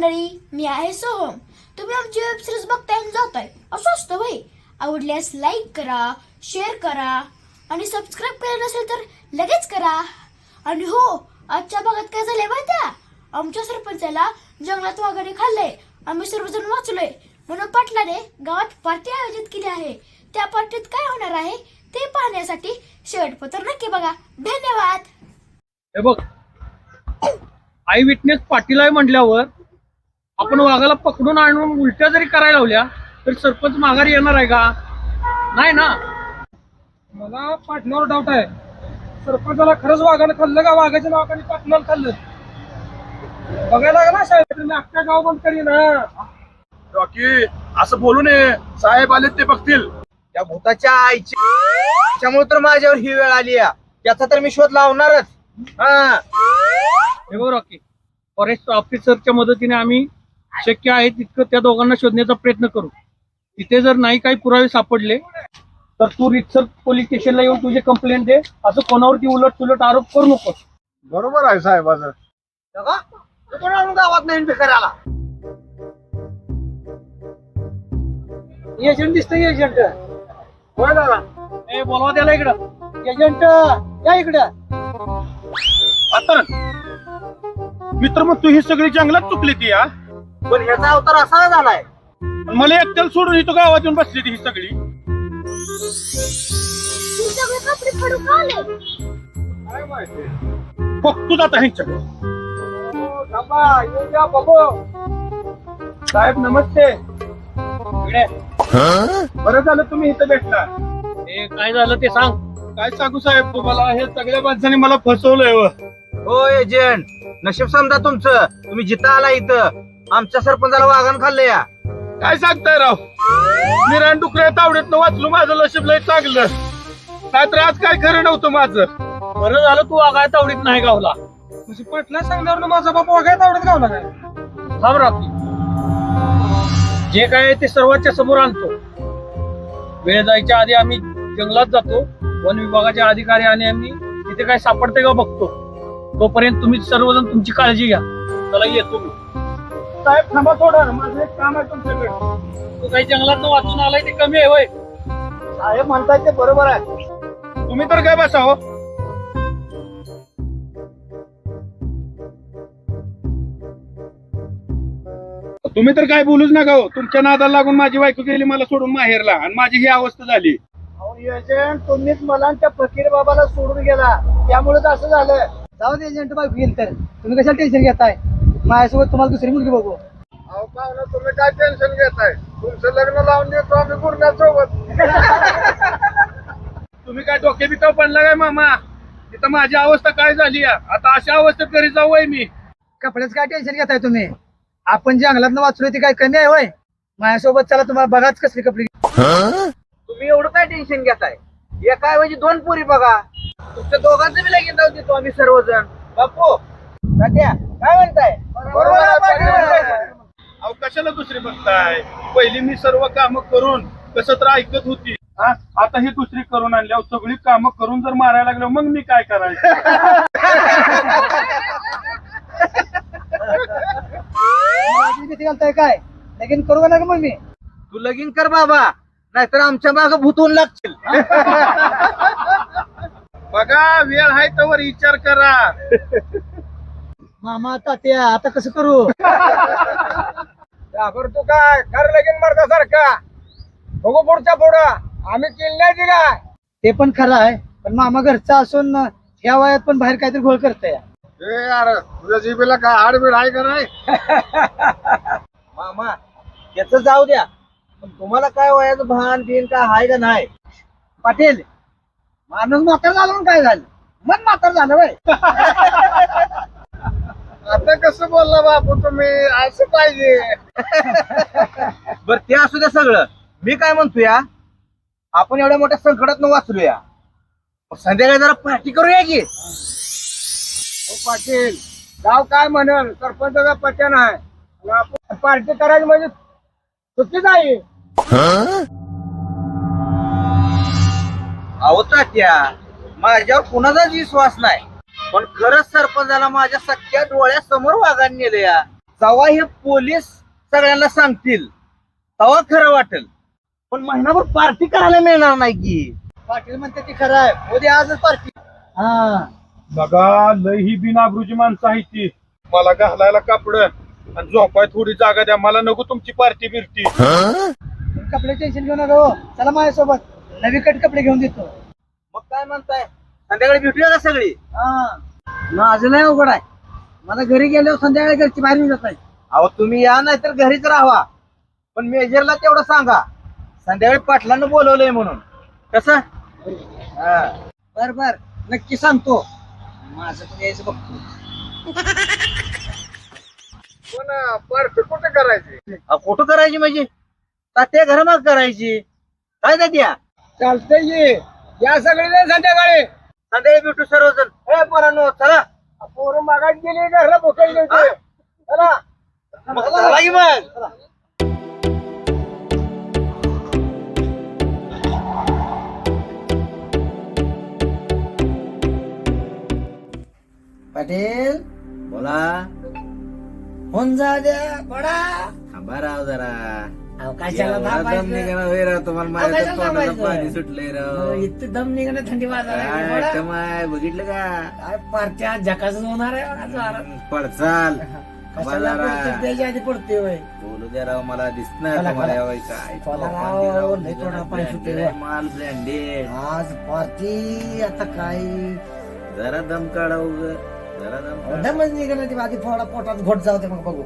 मंडळी मी आहे सोहम. तुम्ही आमची वेब सिरीज बघताय आणि जाताय. असं असतं भाई आवडल्यास लाईक करा शेअर करा आणि सबस्क्राईब केलं नसेल तर लगेच करा. आणि हो आजच्या भागात काय झालंय माहित्या आमच्या सरपंचाला जंगलात वाघाने खाल्लंय. आम्ही सर्वजण वाचलोय. म्हणून पाटलाने गावात पार्टी आयोजित केली आहे. त्या पार्टीत काय होणार आहे? ते पाहण्यासाठी शेवटपत्र नक्की बघा. धन्यवाद. हे बघ. आय विटनेस पाटील आहे म्हटल्यावर आपण वाघाला पकडून आणून उलट्या जरी करायला लावल्या तर सरपंच माघारी येणार आहे का? नाही ना. मला पाटणावर डाऊट आहे. सरपंचाला खरंच वाघानं खाल्लं का? वाघाच्या नावाखाली पाटणाला खाल्लं? बघायला ना साहेब तुम्ही गाव बंद करीन हा. रॉकी असं बोलू नये. साहेब आले ते बघतील. त्या भूताच्या आईची त्यामुळे तर माझ्यावर ही वेळ आली आहे. त्याचा तर मी शोध लावणारच. हा. हे बघ रॉकी फॉरेस्ट ऑफिसरच्या मदतीने आम्ही शक्य आहे तितकं त्या दोघांना शोधण्याचा प्रयत्न करू. तिथे जर नाही काही पुरावे सापडले तर तू रितसर पोलीस स्टेशनला येऊन तुझे कंप्लेंट दे. असं कोणावरती उलट सुलट आरोप करू नकोस. बरोबर आहे साहेबाचं गावात नाही करायला? एजंट दिसतंय एजंट. होय दादा. ए बोलवा त्याला इकडं. एजंट या इकडं. आता मित्र मग तू ही सगळी जंगलात चुकली ती या पण ह्याचा अवतार असा झालाय. मला एकट्याला सोडून इथं गावात येऊन बसली ती ही सगळी. सगळे कपडे फाडून का आले बघतोच आता ह्यांच्याकडे. ओ, थांबा येऊ द्या बघू. साहेब नमस्ते. इकडे. बरं झालं तुम्ही इथं भेटला. ए काय झालं ते सांग. काय सांगू साहेब तुम्हाला हे सगळ्या माणसांनी मला फसवलंय व. हो एजंट. नशीब समजा तुमचं. तुम्ही जिथं आला इथं. आमच्या सरपंचाला वाघानं खाल्लं या. काय सांगताय राव? मी रानडुकऱ्या तावडीत वाचलो माझं नशीब लय चांगलं. नाहीतर आज काय खरं नव्हतं माझं? बरं झालं तू आगाय तावडीत नाही गावला. म्हणजे पाटला सांगल्यावर माझा बाप वागायला आवडत गावला काय? थांब राखी जे काय आहे ते सर्वांच्या समोर आणतो. वेळ जायच्या आधी आम्ही जंगलात जातो वन विभागाचे अधिकारी आणि आम्ही तिथे काय सापडते का बघतो. तोपर्यंत तुम्ही सर्वजण तुमची काळजी घ्या. चला येतो मी. साहेब थांबा थोडं. माझं एक काम आहे तुमच्याकडे. तू काही जंगलात वाचून आलाय ते कमी आहे होय. साहेब म्हणताय ते बरोबर आहे. तुम्ही तर काय बसा हो. तुम्ही तर काय बोलूच नका हो. तुमच्या नादाला लागून माझी बायको गेली मला सोडून माहेरला आणि माझी ही अवस्था झाली. एजंट तुम्हीच मला आणि त्या फकीर बाबाला सोडून गेला. त्यामुळे असं झालं. जाऊ दे एजंट बाई होईल तर. तुम्ही कशाला टेन्शन घेताय? माझ्यासोबत तुम्हाला दुसरी मुलगी बघू. अहो पाहुणा तुम्ही काय टेन्शन घेताय? तुमचं लग्न लावून देतो आम्ही पूर्णासोबत तुम्ही काय डोके बिका पडला काय मामा? तिथं माझी अवस्था काय झाली? आहे? आता अशा अवस्थेत घरी जाऊ आहे मी. कपड्याचं काय टेन्शन घेताय तुम्ही? आपण जंगलात वाचलोय ती काय कमी आहे होय? माझ्यासोबत चला तुम्हाला बघाच कसली कपडे तुम्ही एवढं काय टेन्शन घेताय? एका ऐवजी दोन पुरी बघा. तुमच्या दोघांचं बी लगीन जाऊ देतो आम्ही सर्वजण. बापू तात्या काय म्हणताय बरोबर आहे, पाटील. अहो कशाला दुसरी बघताय? पहिली मी सर्व कामं करून कसं तर ऐकत होती. हा? आता ही दुसरी करून आणल्यावर सगळी कामं करून जर मारायला लागलो मग मी काय करायचं? भीती घालताय काय? लगीन करू का नका मग मी? तू लगीन कर बाबा नाहीतर आमच्या माग भूतून लागतील. बघा वेळ आहे तर विचार करा. मामा तात्या आता कसं करू? तू काय? कर लगीन मारता सारखा बघू पुढच्या पुढं. आम्ही केली नाही ती काय ते पण खरं आहे पण मामा घरचा असून या वयात पण बाहेर काहीतरी घोळ करताय. ए यार तुझ्या जीबीला काय हाडबीड आहे का नाही? मामा त्याच जाऊ द्या. पण तुम्हाला काय वयाचं भान बिन काय हाय का नाही? पाटील माणूस म्हातार झाला म्हणून काय झालं? मन म्हातार झालं बाय आता कसं बोलला बापू तुम्ही? असं पाहिजे. बर ते असू द्या सगळं. मी काय म्हणतो या आपण एवढ्या मोठ्या संकटात वाचलूया. मग संध्याकाळी जरा पार्टी करूया की? हो पाटील. गाव काय म्हणल? सरपंच का पत्या नाही? पार्टी करायची म्हणजे चुकीच आहे अहो तात्या माझ्यावर कुणाचाच विश्वास नाही. पण खरंच सरपंचाला माझ्या सख्या डोळ्यासमोर वागान नेलं या जेव्हा हे पोलीस सगळ्यांना सांगतील. तेव्हा खरं वाटेल. पण महिनाभर पार्टी करायला मिळणार नाही की. पाटील म्हणते ती खरं आहे. उद्या आजच पार्टी. हा. बघा लय ही बिनाबरूची माणसं आहे ती. मला घालायला कापड आणि झोपाय थोडी जागा द्या. मला नको तुमची पार्टी बिरटी. कपडे टेन्शन घेऊ नका हो. चला माझ्यासोबत. नवी कट कपडे घेऊन देतो. मग काय म्हणताय? संध्याकाळी भेटूया का सगळी? माझं नाही अवघड आहे. मला घरी गेल्यावर संध्याकाळी घरची बाहेर जात आहे अहो तुम्ही या नाही तर घरीच राहा. पण मेजरला तेवढं सांगा. संध्याकाळी पाटलांना बोलवलंय म्हणून. कसं? बर बर. नक्की सांगतो. माझं पण यायचं बघतो. पार्टी कुठे करायची? अहो, कुठं करायची म्हणजे? तात्या घरामाग करायची. काय तात्या? चालतंय ये या सगळे संध्याकाळी. संध्याकाळी भेटू सर्वजण. ए पोरांनो चला. पोरं मागात गेली घरला भोकाई हा? चला. मग चला की मग. पाटील बोला. होऊन जा द्या बडा थांबा राव जरा. अहो, कशाला एवढा दम? निघाला होय राव तुम्हाला माझ्या कशाला तोंडाला थांबायचं? पाणी सुटलंय राव. दम निघणं थंडी काय बघितलं का? काय पार्ट्या होणार आहे बघा जोरात. पडचाल. कशाला आधी पडते होय. बोलू द्या राव मला दिसणार चला, तुम्हाला चला. यावेळी काय. चला तो राव, पाणी राव, लय तोंडाला पाणी ब्रँडेड. सुटलंय. आहे, माल ब्रँडेड. आज पार्टी आता काय? जरा दम काढा उग. जरा दम काढा. दमच निघणं ती आधी फोडा पोटात घोट जाऊ दे मग बघू.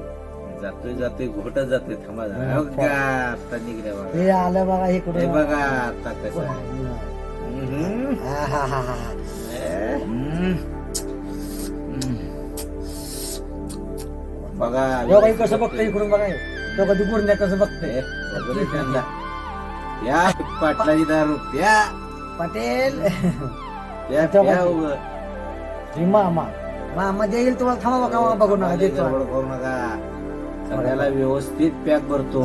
जातोय जातोय घोटत जातोय थांबा आता निघले बघा. हे आलं बघा हे हे कुठे बघा आता कसं हम्म. बघा बाई कसं बघतोय इकडून बघा. तो कधी गुरण्या कसं बघतोय. बघू त्यांना. या पाटलाची दारू. प्या पाटील. प्या तो प्या बघ. उग ही मामा. मामा देईल तुम्हाला थांबा बघा बघू नका देतो. गडबड करू नका. सगळ्याला व्यवस्थित पॅक भरतो.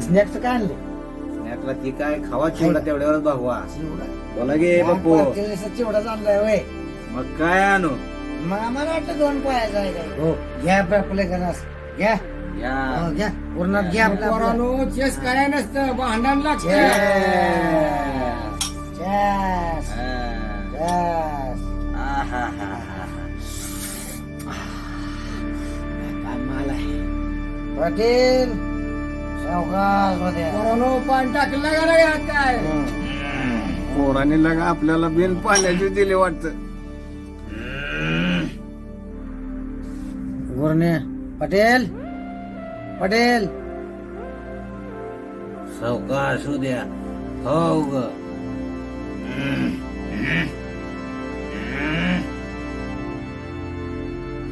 स्नॅक्स काय आणले? स्नॅकला ती काय खावा चिवडा तेवढ्यावर भागवा. बोला गे बाप्पू चिवडाच आणलाय होय. मग काय आणू? मग आम्हाला वाटतं दोन पायाचा आहे काय हो घ्या आपलं आपले गणास घ्या. या हो, घ्या. पोरांनो चेस काय नसतं भांडण लागतं. पाटील सावकाशमध्ये. पोरांनो पाणी टाकलं का नाही यात काय? पोराने लगा आपल्याला बिन पाण्याची दिले वाटत. गुरणे पटेल पटेल. सावकाश होऊ द्या हो ग.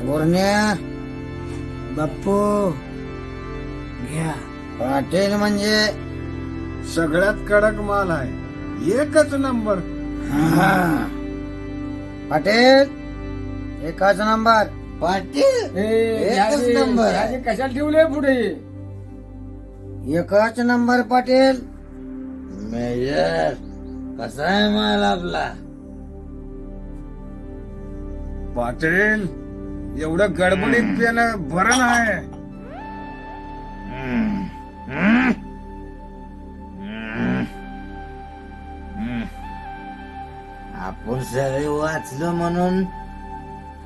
गुरण्या बाप्पू. घ्या पाटील म्हणजे सगळ्यात कडक माल आहे. एकच नंबर. पाटील एकाच नंबर. पाटील एकच नंबर. कशाला ठेवलंय पुढे? एकच नंबर पाटील. मेजर कसा आहे माल आपला? पाटील एवढं गडबडीत पेनं बरं आहे. आपण सगळे वाचलो म्हणून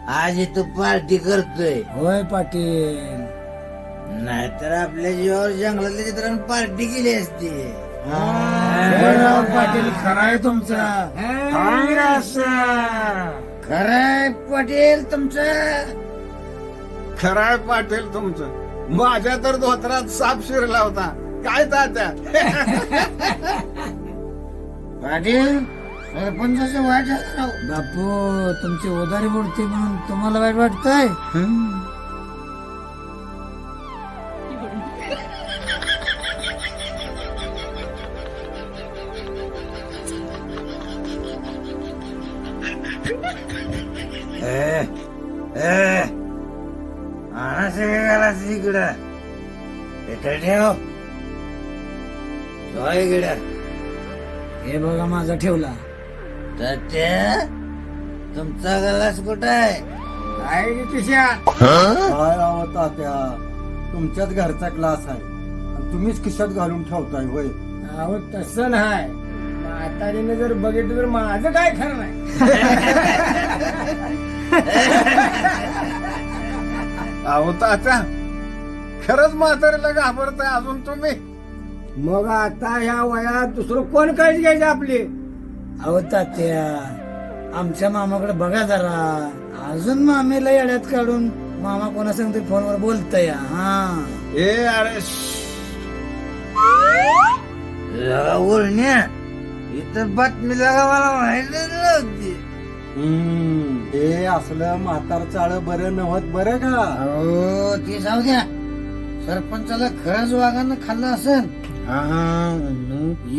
आज इथं पार्टी करतोय. होय पाटील. नाहीतर आपल्या जीवावर जंगलातल्या चित्रांनी पार्टी केली असती. पाटील खरं आहे तुमचा खरंय पाटील तुमचं. खराय पाटील तुमचं. माझ्या तर धोत्रात साप शिरला होता. काय तात्या पाटील सरपंचाचं. बापू तुमची उदारी बुडते म्हणून तुम्हाला वाईट वाटतंय? इकडं इथं ठेव. ठेवा इकडं. हे बघा माझा ठेवला. तर ते तुमचा गलास कुठं आहे? काय रे किशा काय आहो तात्या? तुमच्याच घरचा क्लास आहे. आणि तुम्हीच खिशात घालून ठेवताय होय? अहो तसं नाही. म्हातारीने जर बघितलं तर माझं काय खरं नाही. अहो तात्या खरंच म्हातारीला घाबरताय अजून तुम्ही? मग आता ह्या वयात दुसरं कोण काळजी घ्यायचं आपली? अहो तात्या आमच्या मामाकडे बघा जरा. अजून मामीला येड्यात काढून मामा कोणा सांगते फोनवर बोलतय हा. ए अरे ओळण्या इथं बातमी लागा मला माहिती नव्हती. हे असलं म्हातार चाळ बरं नव्हत बरं का? अहो ते जाऊ द्या. सरपंचाला खरंच वागानं खाल्लं असेल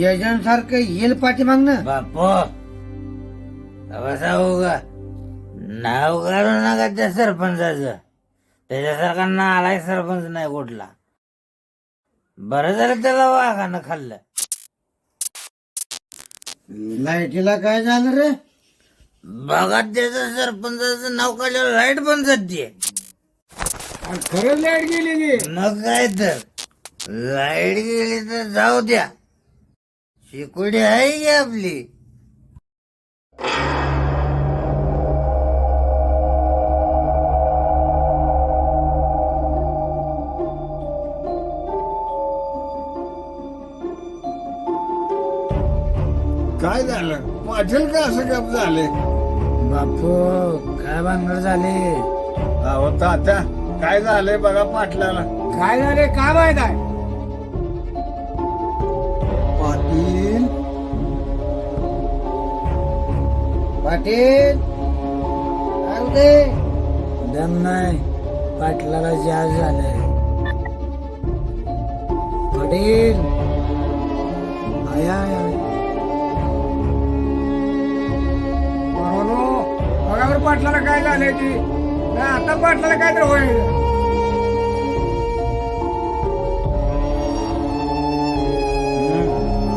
एजंट सारखं येईल पाठी मागणं. बापो बसा का नाव काढू नका त्या सरपंचाचं. त्याच्यासारखा नालाय सरपंच नाही कुठला. बरं झालं त्याला वाघानं खाल्लं. लाईटीला काय झालं रे? बघा त्याचं सरपंचाचं नाव काढल्यावर लाइट पण जाते खरं लाइट गेली मग काय तर? लाइट गेली तर जाऊ द्या. शिकुडी आहे की आपली? काय झालं? पाटील का असं गप झाले बापू काय भानगड झाले? अहो तात्या काय झालंय बघा पाटलाला. काय झाले काय माहीत आहे? पाटील? पाटील? दे. दम नाही. पाटलाला जाज झालंय. पाटील? आया आया. बघा बरं पाटलाला काय झालंय ती नाही, आता पाटलाला काय तर होईल.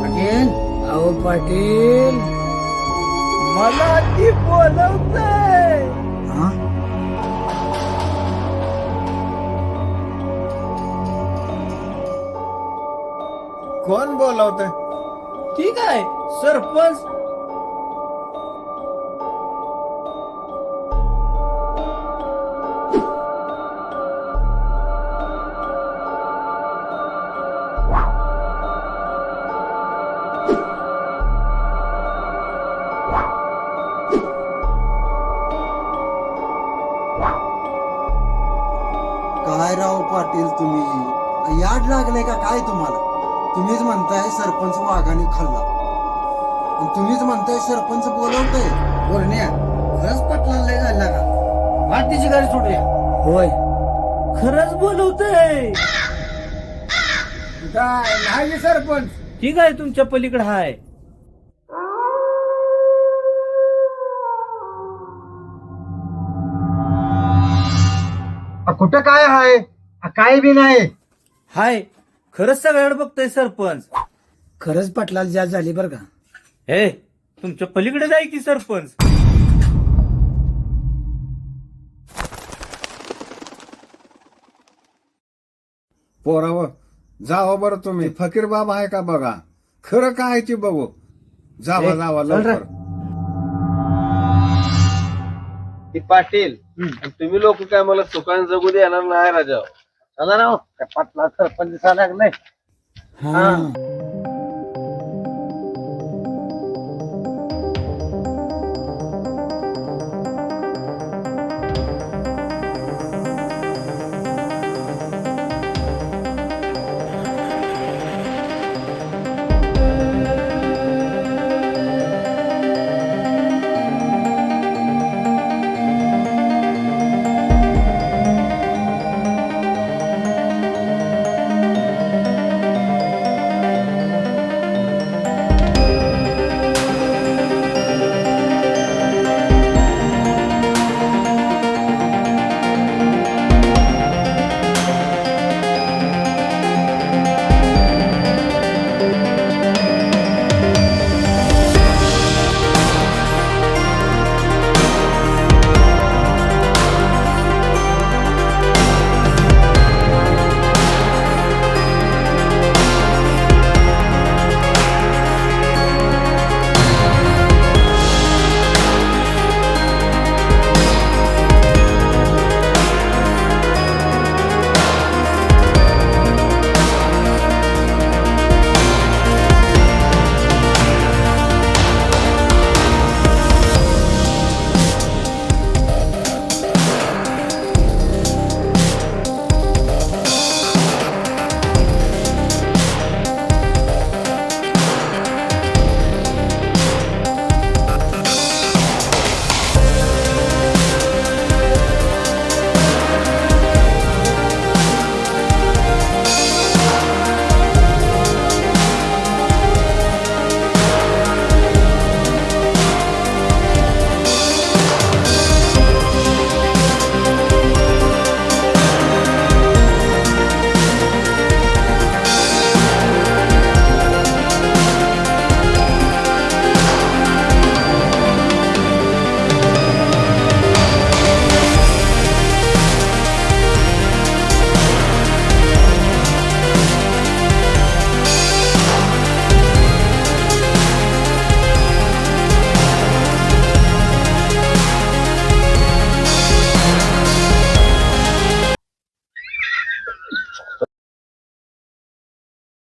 पाटील? अहो पाटील. मला ती बोलवतंय. कोण बोलवत ठीक आहे सरपंच पाटील तुम्ही याड लागले का काय तुम्हाला? तुम्हीच म्हणताय सरपंच वाघाने खाल्ला. आणि तुम्हीच म्हणताय सरपंच बोलवतोय. बोलण्या खरंच पटला लय झाला का? वाटीची गाडी सोडूया होय. खरंच बोलवतय. काय नाही सरपंच. ठीक आहे तुमच्या पलीकडे हाय. कुठं काय आहे? काय बी नाही. हाय खरंच सगळ्याकडे बघतोय सरपंच. खरंच पटलाला जास्त झाली बरं का? हे तुमच्या पलीकडे जाय की सरपंच. पोरावं जावं बरं तुम्ही. फकीर बाबा आहे का बघा? खरं काय आहे ते बघू. जावा जावा लवकर. पाटील तुम्ही लोक काय मला सुखान जगू देणार नाही राजा राजा राव त्या पाटला सरपंच लागलाय हा.